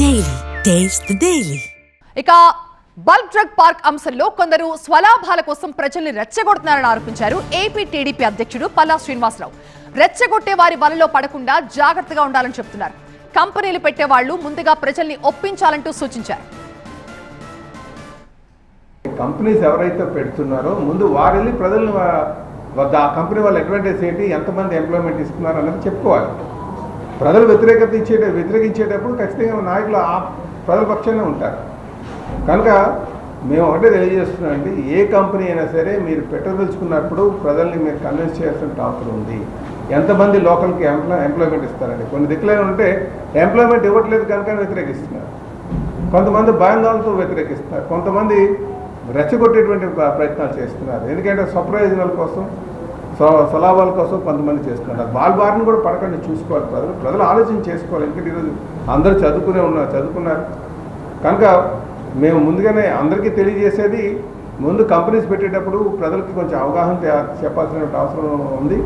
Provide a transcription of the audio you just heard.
Daily. Taste the Daily. ఇక bulk drug park అంశంలో కొందరు స్వలాభాల కోసం ప్రజల్ని రెచ్చగొడుతున్నారని ఆరోపించారు ఏపీ టీడీపీ అధ్యక్షుడు పల్లా శ్రీనివాసరావు. రెచ్చగొట్టే వారి వలలో పడకుండా జాగ్రత్తగా ఉండాలని చెప్తున్నారు. కంపెనీలు పెట్టేవాళ్ళు ముందుగా ప్రజల్ని ఒప్పించాలంటూ సూచించారు. కంపెనీస్ ఎవరైతే పెడుతున్నారో ముందు వారు వెళ్ళి ప్రజలను ఆ కంపెనీ వాళ్ళ అడ్వాంటేజ్ ఏంటి? ఎంతమంది ఎంప్లాయ్మెంట్ ఇస్తున్నారు అన్నది చెప్పుకోవాలి. ప్రజలు వ్యతిరేకత ఇచ్చేట వ్యతిరేకించేటప్పుడు ఖచ్చితంగా నాయకులు ఆ ప్రజల పక్షానే ఉంటారు. కనుక మేము ఒకటే తెలియజేస్తున్నామండి ఏ కంపెనీ అయినా సరే మీరు పెట్టదలుచుకున్నప్పుడు ప్రజల్ని మీరు కన్విన్స్ చేయాల్సిన అవసరం ఉంది. ఎంతమంది లోకల్కి ఎంప్లాయ్ ఎంప్లాయ్మెంట్ ఇస్తారండి? కొన్ని దిక్కులైన ఉంటే ఎంప్లాయ్మెంట్ ఇవ్వట్లేదు కనుక వ్యతిరేకిస్తున్నారు. కొంతమంది భయాందోళనతో వ్యతిరేకిస్తున్నారు. కొంతమంది రెచ్చగొట్టేటువంటి ప్ర- ప్రయత్నాలు చేస్తున్నారు. ఎందుకంటే స్వప్రయోజనాల కోసం సలాభాల కోసం కొంతమంది చేసుకుంటారు బాల్ బారిని కూడా పడకండి చూసుకోవాలి ప్రజలు. ప్రజలు ఆలోచన చేసుకోవాలి. ఎందుకంటే ఈరోజు అందరూ చదువుకునే ఉన్నారు చదువుకున్నారు. కనుక మేము ముందుగానే అందరికీ తెలియజేసేది ముందు కంపెనీస్ పెట్టేటప్పుడు ప్రజలకి కొంచెం అవగాహన చెప్పాల్సిన అవసరం ఉంది.